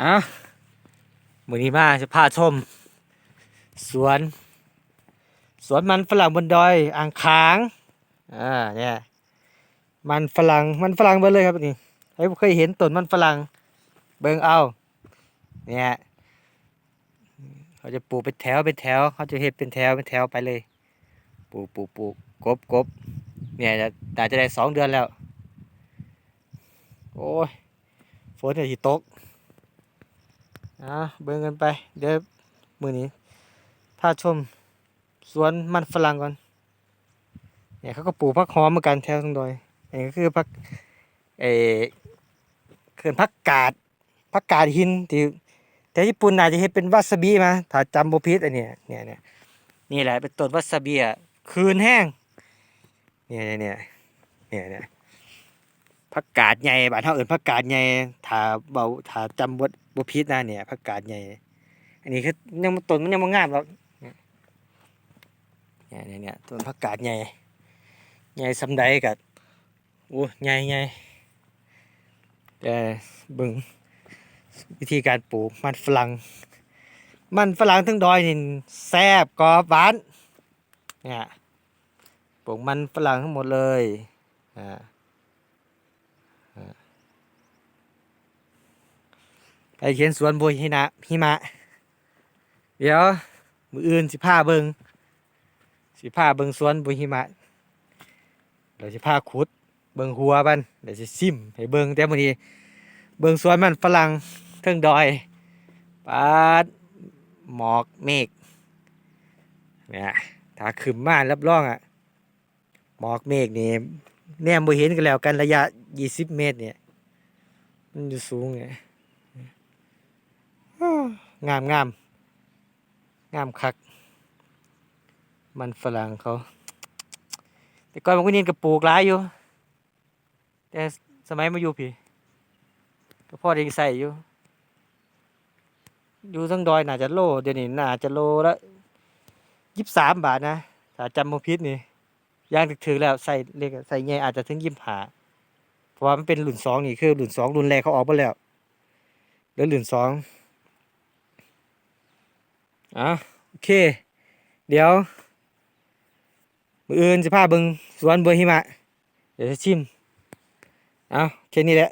อะมือนี้มาจะพาชม สวน สวนมันฝรั่งบนดอย อ่างขางอ่าเนี่ยมันฝรั่งมันฝรั่งเบิ่เลยครับนี่ให้เคยเห็นต้นมันฝรั่งเบิ่งเอาเนี่ยเขาจะปลูกเป็นแถวเป็นแถว เขาจะเห็ดเป็นแถวเป็นแถวไปเลยปลูกปลูกปลูกกบกบเนี่ยจะน่จะได้สองเดือนแล้ว โอ้ยฝนจะตก อะเบิ่งกันไป เดี๋ยวมือนี้พาชมสวนมันฝรั่งก่อนเนี่ยเขาก็ปลูกพักหอมเหมือนกันแถวตรงดอยอันนี้ก็คือพักเออเขื่อนพักกาดพักกาดหินที่แต่ญี่ปุ่นอาจจะเห็นเป็นวาซาบิมาถ้าจำบ่ผิดอันเนี้ยเนี่ยเนี่ยนี่แหละเป็นต้นวาซาบิอะคืนแห้งเนี่ยเนี่ยเนี่ยเนี่ยเนี่ยพักกาดใหญ่บ้านเฮาเอิ้นพักกาดใหญ่ถ้าเบาถ้าจำบ่ บ่ผิดนะเนี่ยพักกาดใหญ่ อันนี้คือยังต้นมันยังบ่งามหรอกเนี่ยเนี่ยเนี่ยต้นผักกาดใหญ่ใหญ่สำใดกัโอ้ใหญ่ใหญ่แต่เบิ่งวิธีการปลูกมันฝรั่ง มันฝรั่งทั้งดอยนี่แซ่บกรอบหวานเนี่ยปลูกมันฝรั่งทั้งหมดเลยอ่าอ่า ไปเขียนสวนบัวหินะหิมะ เดี๋ยว มืออื่นสิพาเบิงสิพาเบิงสวนบุหิมะเดี๋ยวสิพาขุด เบิงหัวมันเดี๋ยวสิซิมให้เบิงแต่มื้อนี้เบิงสวนมันฝรั่งเทิงดอยปาดหมอกเมฆเนี่ยถ้าขึ้นมารับรองอะหมอกเมฆนี่แนมบ่เห็นกันแล้วกันระยะ 20 เมตรเนี่ย มันอยู่สูงเนี่ย งามงามงามคัก มันฝรั่งเขา แต่ก่อนมันก็เนินกับปลูกหลายอยู่ แต่สมัยมาอยู่พี่ก็พ่อได้ใส่อยู่ อยู่ทั้งดอยน่าจะโล เดี๋ยวนี้น่าจะโลละยี่สิบสามบาทนะถ้าจำบ่ผิดนี่ย่างถึกๆแล้วใส่เล็กใส่ใหญ่อาจจะถึงยี่สิบห้าเพราะว่ามันเป็นรุ่นสองนี่คือรุ่นสองรุ่นแรกเขาออกไปแล้วเหลือรุ่นสอง อะโอเค เดี๋ยว มืออื่นจะพาเบิงสวนเบอร์หิมะ เดี๋ยวจะชิม เอาแค่นี้แหละ